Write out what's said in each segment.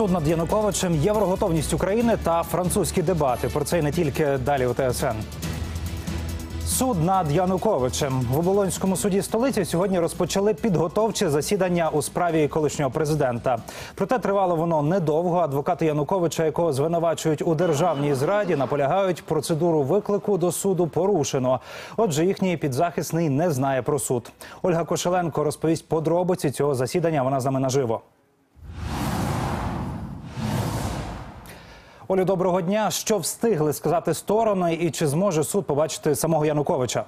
Суд над Януковичем, євроготовність України та французькі дебати. Про це і не тільки далі у ТСН. Суд над Януковичем в оболонському суді столиці сьогодні розпочали підготовче засідання у справі колишнього президента. Проте тривало воно недовго. Адвокати Януковича, якого звинувачують у державній зраді, наполягають процедуру виклику до суду порушено. Отже, їхній підзахисний не знає про суд. Ольга Кошеленко розповість подробиці цього засідання. Вона з нами наживо. Олю, доброго дня. Що встигли сказати сторони, і чи зможе суд побачити самого Януковича?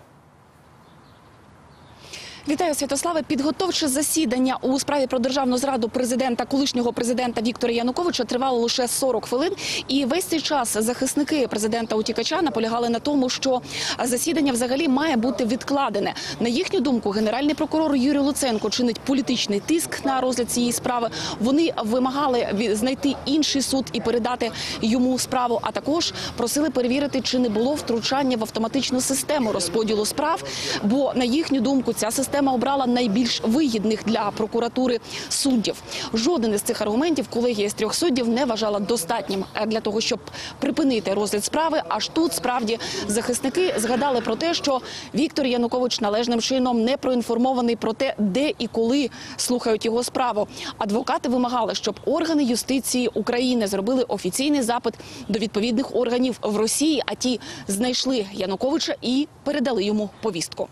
Вітаю Святославе. Підготовче засідання у справі про державну зраду президента, колишнього президента Віктора Януковича тривало лише 40 хвилин. І весь цей час захисники президента утікача наполягали на тому, що засідання взагалі має бути відкладене. На їхню думку, генеральний прокурор Юрій Луценко чинить політичний тиск на розгляд цієї справи. Вони вимагали знайти інший суд і передати йому справу. А також просили перевірити, чи не було втручання в автоматичну систему розподілу справ. Бо на їхню думку, ця система обрала найбільш вигідних для прокуратури суддів. Жоден із цих аргументів колегія з трьох суддів не вважала достатнім для того, щоб припинити розгляд справи. Аж тут справді захисники згадали про те, що Віктор Янукович належним чином не проінформований про те, де і коли слухають його справу. Адвокати вимагали, щоб органи юстиції України зробили офіційний запит до відповідних органів в Росії, а ті знайшли Януковича і передали йому повістку.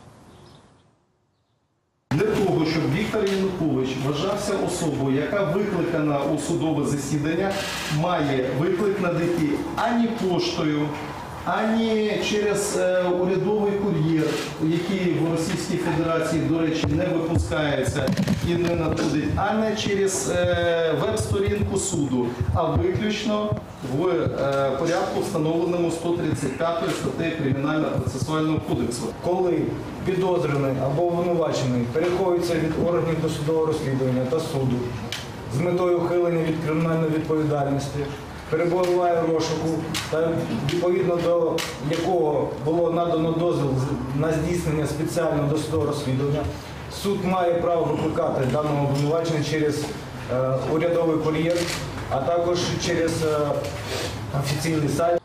Для того, щоб Віктор Янукович вважався особою, яка викликана у судове засідання, має виклик надійти ані поштою, ані через е, урядовий кур'єр, який в Російській Федерації, до речі, не випускається і не надходить, а не через е, веб-сторінку суду, а виключно в е, порядку, встановленому 135 статтею Кримінально-процесуального кодексу. коли підозрюваний або обвинувачений переходиться від органів досудового розслідування та суду з метою ухилення від кримінальної відповідальності, перебуває в розшуку та відповідно до якого було надано дозвіл на здійснення спеціального досудового розслідування, суд має право викликати даного обвинувачення через е, урядовий кур'єр, а також через е, офіційний сайт.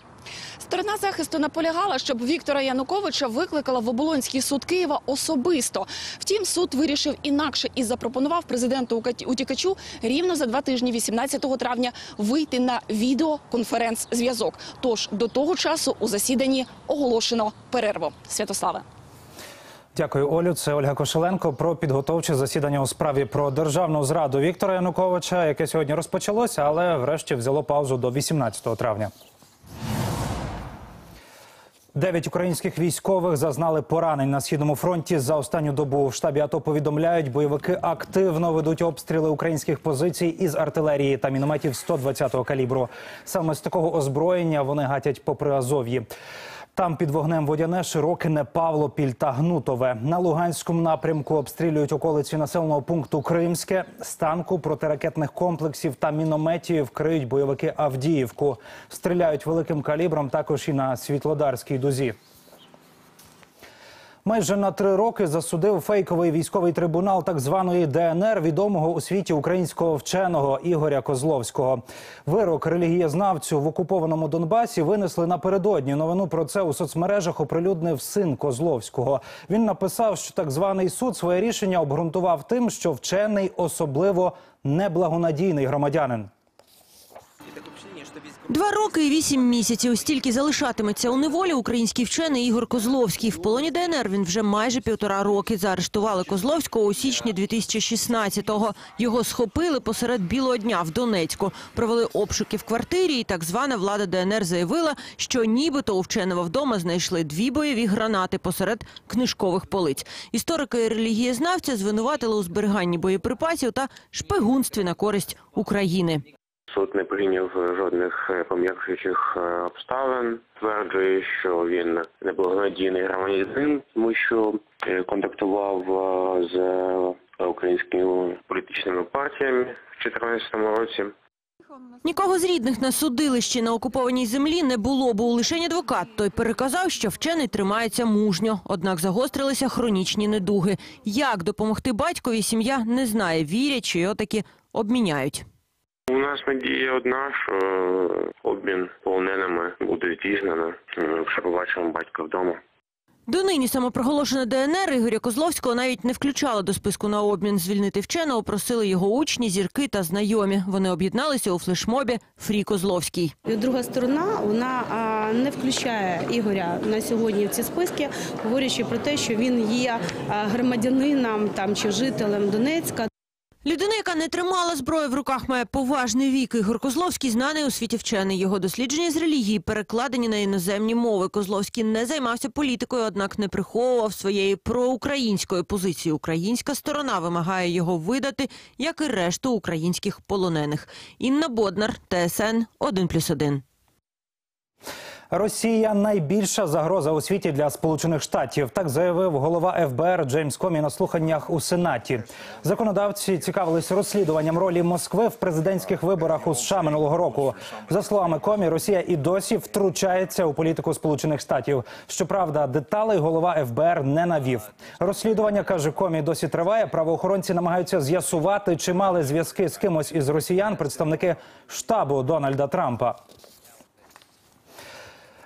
Сторона захисту наполягала, щоб Віктора Януковича викликала в оболонський суд Києва особисто. Втім, суд вирішив інакше і запропонував президенту утікачу рівно за два тижні, 18 травня, вийти на відеоконференц-зв'язок. Тож до того часу у засіданні оголошено перерву. Святославе. Дякую, Олю. Це Ольга Кошеленко про підготовче засідання у справі про державну зраду Віктора Януковича, яке сьогодні розпочалося, але врешті взяло паузу до 18 травня. Дев'ять українських військових зазнали поранень на східному фронті. За останню добу в штабі АТО повідомляють, бойовики активно ведуть обстріли українських позицій із артилерії та мінометів 120-го калібру. Саме з такого озброєння вони гатять попри Азов'ї. Там під вогнем водяне, Широкине, Павлопіль та Гнутове. На Луганському напрямку обстрілюють околиці населеного пункту Кримське. З танку протиракетних комплексів та мінометів криють бойовики Авдіївку. Стріляють великим калібром також і на Світлодарській дузі. Майже на три роки засудив фейковий військовий трибунал так званої ДНР відомого у світі українського вченого Ігоря Козловського. Вирок релігієзнавцю в окупованому Донбасі винесли напередодні. Новину про це у соцмережах оприлюднив син Козловського. Він написав, що так званий суд своє рішення обґрунтував тим, що вчений особливо неблагонадійний громадянин. Два роки і вісім місяців. Стільки залишатиметься у неволі український вчений Ігор Козловський. В полоні ДНР він вже майже півтора роки. Заарештували Козловського у січні 2016-го. Його схопили посеред білого дня в Донецьку. Провели обшуки в квартирі, і так звана влада ДНР заявила, що нібито у вченого вдома знайшли дві бойові гранати посеред книжкових полиць. Історика і релігієзнавця звинуватили у зберіганні боєприпасів та шпигунстві на користь України. Суд не прийняв жодних е, пом'якшуючих е, обставин. Тверджує, що він неблагонадійний громадянин, тому що е, контактував з українськими політичними партіями в 2014 році. Нікого з рідних на судилищі на окупованій землі не було, був лише адвокат. Той переказав, що вчений тримається мужньо. Однак загострилися хронічні недуги. Як допомогти батькові, сім'я не знає. Вірять, що його таки обміняють. У нас надія одна, що обмін полоненими буде здійснено. М, Вже побачимо батька вдома. Донині самопроголошене ДНР Ігоря Козловського навіть не включало до списку на обмін. Звільнити вченого просили його учні, зірки та знайомі. Вони об'єдналися у флешмобі Фрі Козловський. Друга сторона вона не включає Ігоря на сьогодні в ці списки, говорячи про те, що він є громадянином там чи жителем Донецька. Людина, яка не тримала зброю в руках, має поважний вік. Ігор Козловський знаний у світі вчений. Його дослідження з релігії перекладені на іноземні мови. Козловський не займався політикою, однак не приховував своєї проукраїнської позиції. Українська сторона вимагає його видати, як і решту українських полонених. Інна Боднар, ТСН 1+,1. Росія найбільша загроза у світі для Сполучених Штатів. Так заявив голова ФБР Джеймс Комі на слуханнях у Сенаті. Законодавці цікавились розслідуванням ролі Москви в президентських виборах у США минулого року. За словами Комі, Росія і досі втручається у політику Сполучених Штатів. Щоправда, деталей голова ФБР не навів. Розслідування каже Комі досі триває. Правоохоронці намагаються з'ясувати, чи мали зв'язки з кимось із росіян представники штабу Дональда Трампа.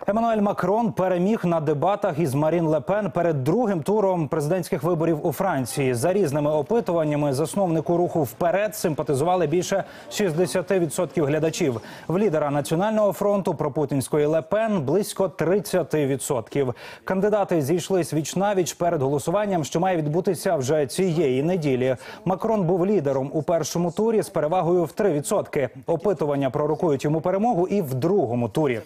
Еммануель Макрон переміг на дебатах із Марін Лепен перед другим туром президентських виборів у Франції. За різними опитуваннями засновнику руху вперед симпатизували більше 60% глядачів. В лідера національного фронту пропутінської Лепен близько 30%. Кандидати зійшлись вічнавіч перед голосуванням, що має відбутися вже цієї неділі. Макрон був лідером у першому турі з перевагою в 3%. Опитування пророкують йому перемогу і в другому турі.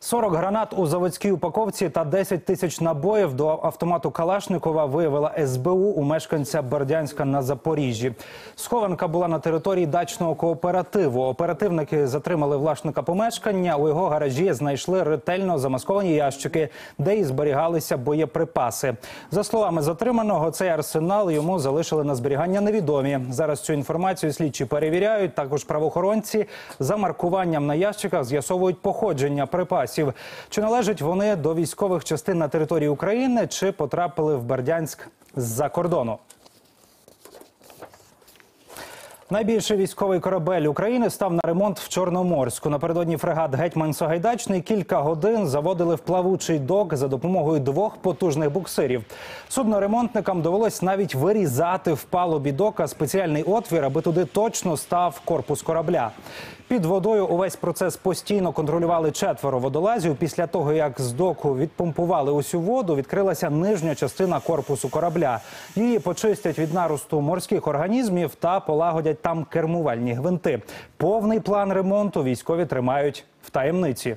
40 гранат у заводській упаковці та 10 тисяч набоїв до автомату Калашникова виявила СБУ у мешканця Бердянська на Запоріжжі. Схованка була на території дачного кооперативу. Оперативники затримали власника помешкання. У його гаражі знайшли ретельно замасковані ящики, де і зберігалися боєприпаси. За словами затриманого, цей арсенал йому залишили на зберігання невідомі. Зараз цю інформацію слідчі перевіряють. Також правоохоронці за маркуванням на ящиках з'ясовують походження припасів. Чи належать вони до військових частин на території України, чи потрапили в Бердянськ з-за кордону? Найбільший військовий корабель України став на ремонт в Чорноморську. Напередодні фрегат Гетьман Сагайдачний кілька годин заводили в плавучий док за допомогою двох потужних буксирів. Судноремонтникам довелось навіть вирізати в палубі дока спеціальний отвір, аби туди точно став корпус корабля. Під водою увесь процес постійно контролювали четверо водолазів. Після того, як з доку відпомпували усю воду, відкрилася нижня частина корпусу корабля. Її почистять від наросту морських організмів та полагодять там кермувальні гвинти. Повний план ремонту військові тримають в таємниці.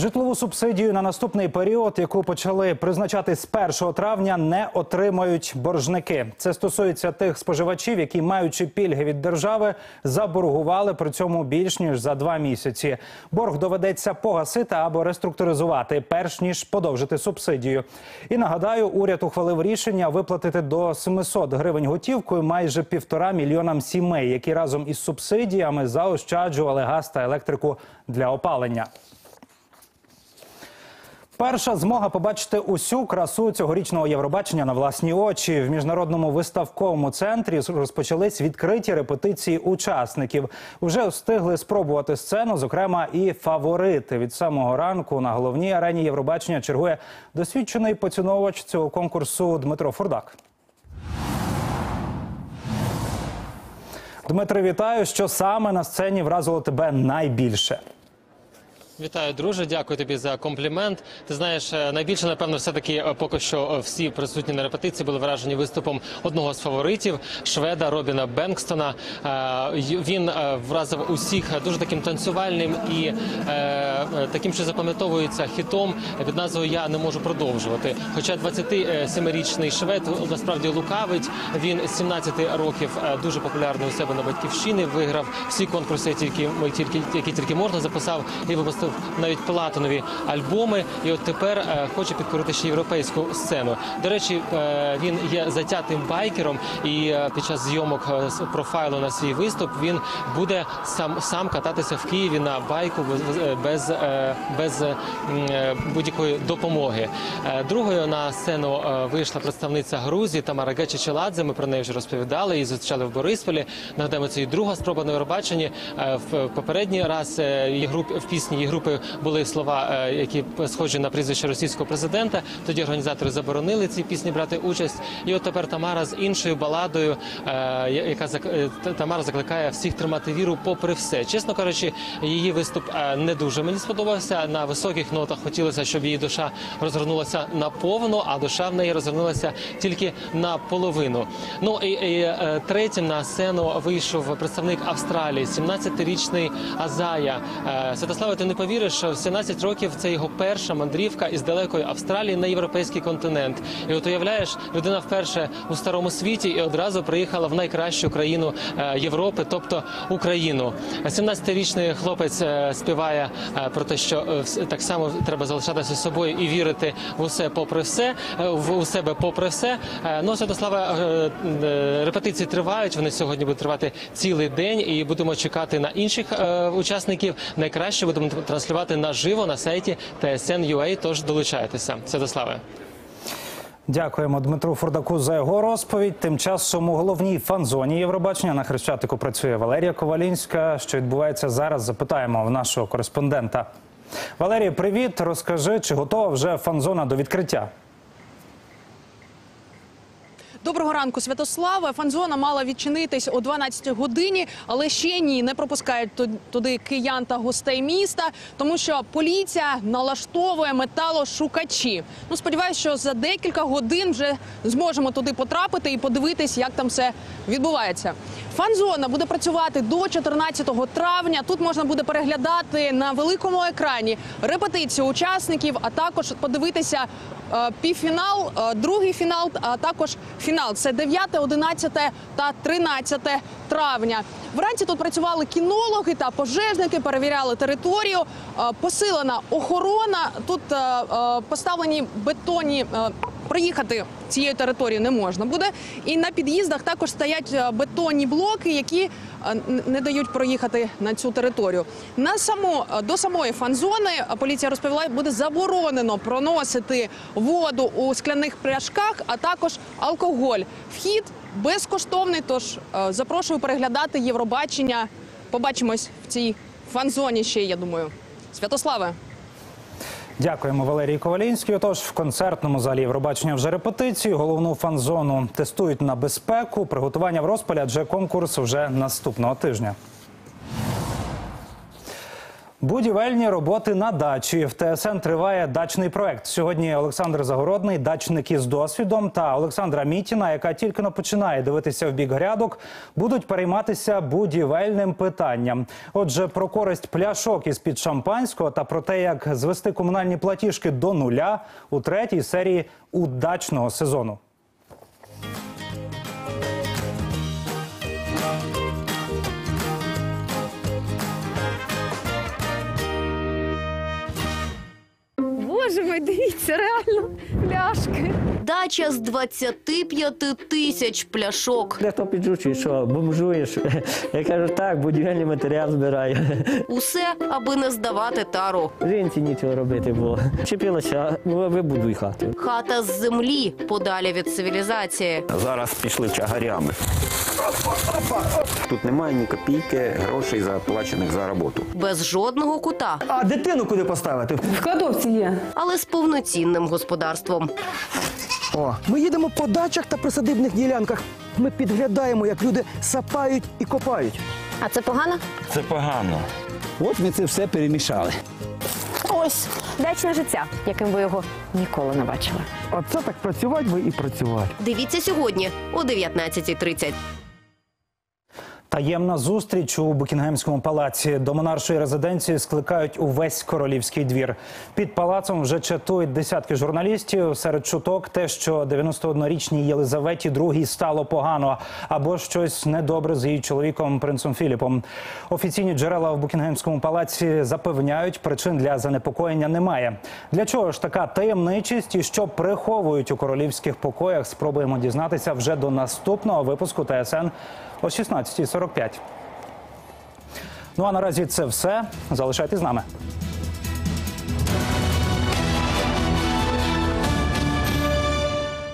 Житлову субсидію на наступний період, яку почали призначати з 1 травня, не отримають боржники. Це стосується тих споживачів, які, маючи пільги від держави, заборгували при цьому більш ніж за два місяці. Борг доведеться погасити або реструктуризувати, перш ніж подовжити субсидію. І нагадаю, уряд ухвалив рішення виплатити до 700 гривень готівкою майже півтора мільйонам сімей, які разом із субсидіями заощаджували газ та електрику для опалення. Перша змога побачити усю красу цьогорічного Євробачення на власні очі в міжнародному виставковому центрі розпочались відкриті репетиції учасників. Уже встигли спробувати сцену, зокрема і фаворити. Від самого ранку на головній арені Євробачення чергує досвідчений поціновувач цього конкурсу Дмитро Фурдак. Дмитре, вітаю, що саме на сцені вразило тебе найбільше. Вітаю, друже. Дякую тобі за комплімент. Ти знаєш, е, найбільше напевно, все таки поки що е, всі присутні на репетиції були вражені виступом одного з фаворитів шведа Робіна Бенкстона. Е, Він е, вразив усіх дуже таким танцювальним і е, е, таким, що запам'ятовується хітом під назвою Я не можу продовжувати. Хоча 27-річний швед насправді лукавить. Він з 17 років е, дуже популярний у себе на батьківщині. Виграв всі конкурси, які, тільки, які тільки можна записав і випустив навіть платинові альбоми, і от тепер е, хоче підкорити ще європейську сцену. До речі, е, він є затятим байкером, і е, під час зйомок профайлу на свій виступ він буде сам сам кататися в Києві на байку без без, будь-якої допомоги. Другою на сцену вийшла представниця Грузії Тамара Гечичеладзе. Ми про неї вже розповідали і зустрічали в Борисполі. Нагадаємо, це і друга спроба на Євробаченні. В попередній раз в пісні її групи були слова, е, які схожі на прізвище російського президента. Тоді організатори заборонили ці пісні брати участь. І от тепер Тамара з іншою баладою, е, яка е, Тамара закликає всіх тримати віру попри все. Чесно кажучи, її виступ не дуже мені сподобався. На високих нотах хотілося, щоб її душа розгорнулася наповну, а душа в неї розгорнулася тільки наполовину. Ну і, і третім на сцену вийшов представник Австралії, 17-річний Азая. Святослава, ти не повіриш, що в 17 років це його перша мандрівка із далекої Австралії на європейський континент. І от уявляєш, людина вперше у старому світі і одразу приїхала в найкращу країну е, Європи, тобто Україну. 17-річний хлопець е, співає е, про те, що так само треба залишатися собою і вірити в усе попри все, в у себе попри все. Ну, Святослава, репетиції тривають. Вони сьогодні будуть тривати цілий день, і будемо чекати на інших учасників. Найкраще будемо транслювати наживо на сайті TSN.ua, Тож долучайтеся. Святославе. Дякуємо Дмитру Фурдаку за його розповідь. Тим часом у головній фан-зоні Євробачення на Хрещатику працює Валерія Ковалінська. Що відбувається зараз? Запитаємо в нашого кореспондента. Валерія, привіт. Розкажи, чи готова вже фан-зона до відкриття? Доброго ранку, Святославе. Фанзона мала відчинитись о 12 годині, але ще ні, не пропускають туди киян та гостей міста, тому що поліція налаштовує металошукачі. Ну, сподіваюся, що за декілька годин вже зможемо туди потрапити і подивитись, як там все відбувається. Фанзона буде працювати до 14 травня. Тут можна буде переглядати на великому екрані репетицію учасників, а також подивитися півфінал, е, другий фінал, а також фінал. Це 9, 11 та 13 травня. Вранці тут працювали кінологи та пожежники, перевіряли територію. Е, Посилена охорона. Тут е, е, поставлені бетонні. Е, Проїхати цією територією не можна буде. І на під'їздах також стоять е, бетонні блоки, які е, не дають проїхати на цю територію. На само до самої фан-зони е, поліція розповіла, буде заборонено проносити воду у скляних пляшках, а також алкоголь. Вхід безкоштовний. Тож е, запрошую переглядати Євробачення. Побачимось в цій фан-зоні ще. Я думаю, Святославе. Дякуємо Валерії Ковалінській. Отож, в концертному залі Євробачення вже репетиції. Головну фан-зону тестують на безпеку. Приготування в розпалі, адже конкурс вже наступного тижня. Будівельні роботи на дачі в ТСН триває дачний проект. Сьогодні Олександр Загородний, дачник із досвідом, та Олександра Мітіна, яка тільки но починає дивитися в бік грядок, будуть перейматися будівельним питанням. Отже, про користь пляшок із під шампанського та про те, як звести комунальні платіжки до нуля у третій серії удачного сезону. Боже мой, дивіться, реально пляшки. Дача з 25 тисяч пляшок. Дехто піджучує, що бомжуєш. Я кажу, так, будівельний матеріал збираю. Усе, аби не здавати тару. Жінці нічого робити було. Чепилося, «Ну, вибудуй хату. Хата з землі подалі від цивілізації. Зараз пішли чагарями. Тут немає ні копійки грошей заплачених за роботу. Без жодного кута, А дитину куди поставити? В кладовці є. але з повноцінним господарством. О, ми їдемо по дачах та присадибних ділянках. Ми підглядаємо, як люди сапають і копають. А це погано? Це погано. От ми це все перемішали. Ось дачне життя, яким ви його ніколи не бачили. Оце так працювати ви і працювати. Дивіться сьогодні о 19.30. Таємна зустріч у Букінгемському палаці. До монаршої резиденції скликають увесь королівський двір. Під палацом вже чатують десятки журналістів. Серед чуток те, що 91-річній Єлизаветі II стало погано, або щось недобре з її чоловіком принцем Філіпом. Офіційні джерела в Букінгемському палаці запевняють, причин для занепокоєння немає. Для чого ж така таємничість і що приховують у королівських покоях? Спробуємо дізнатися вже до наступного випуску ТСН о 16.45. Ну а наразі це все. Залишайтесь з нами.